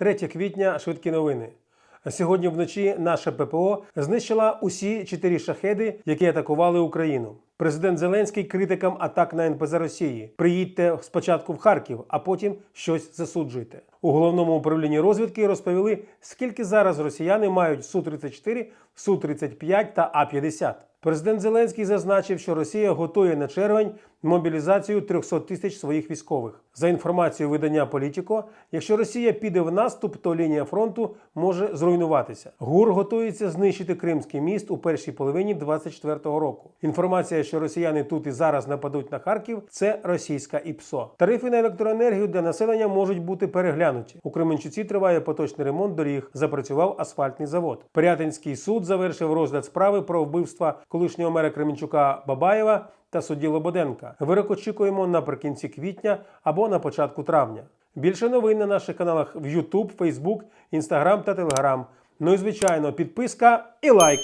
3 квітня швидкі новини. Сьогодні вночі наша ППО знищила усі чотири шахеди, які атакували Україну. Президент Зеленський критикам атак на НПЗ Росії. Приїдьте спочатку в Харків, а потім щось засуджуйте. У головному управлінні розвідки розповіли, скільки зараз росіяни мають Су-34, Су-35 та А-50. Президент Зеленський зазначив, що Росія готує на червень мобілізацію 300 тисяч своїх військових. За інформацією видання Політіко, якщо Росія піде в наступ, то лінія фронту може зруйнуватися. ГУР готується знищити Кримський міст у першій половині 24-го року. Інформація, що росіяни тут і зараз нападуть на Харків, це російська ІПСО. Тарифи на електроенергію для населення можуть бути переглянуті. У Кременчуці триває поточний ремонт доріг. Запрацював асфальтний завод. Пирятинський суд завершив розгляд справи про вбивства колишнього мера Кременчука Бабаєва та судді Лободенка. Вирок очікуємо наприкінці квітня або на початку травня. Більше новин на наших каналах в YouTube, Facebook, Instagram та Telegram. Ну і звичайно, підписка і лайк.